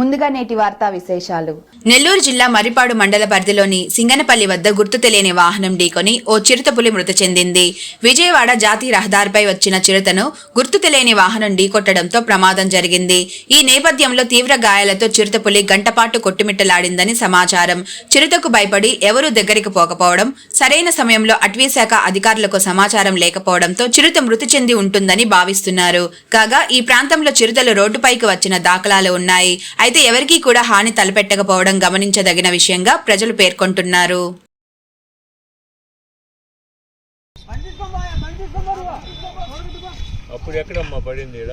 ముందుగా నేటి వార్తా విశేషాలు. నెల్లూరు జిల్లా మరిపాడు మండల పరిధిలోని సింగనపల్లి వద్ద గుర్తు తెలియని వాహనం ఢీకొని ఓ చిరుతపులి మృతి చెందింది. విజయవాడ జాతీయ రహదారిపై వచ్చిన చిరుతను గుర్తు తెలియని వాహనం ఢీకొట్టడంతో ప్రమాదం జరిగింది. ఈ నేపథ్యంలో తీవ్ర గాయాలతో చిరుతపులి గంటపాటు కొట్టుమిట్టలాడిందని సమాచారం. చిరుతకు భయపడి ఎవరూ దగ్గరికి పోకపోవడం సరైన సమయంలో అటవీశాఖ అధికారులకు సమాచారం లేకపోవడంతో చిరుత మృతి చెంది ఉంటుందని భావిస్తున్నారు. కాగా ఈ ప్రాంతంలో చిరుతలు రోడ్డుపైకి వచ్చిన దాఖలాలు ఉన్నాయి. అయితే ఎవరికీ కూడా హాని తలపెట్టకపోవడం గమనించదగిన విషయంగా ప్రజలు పేర్కొంటున్నారు అప్పుడు ఎక్కడమ్మా పడింది ఈడ?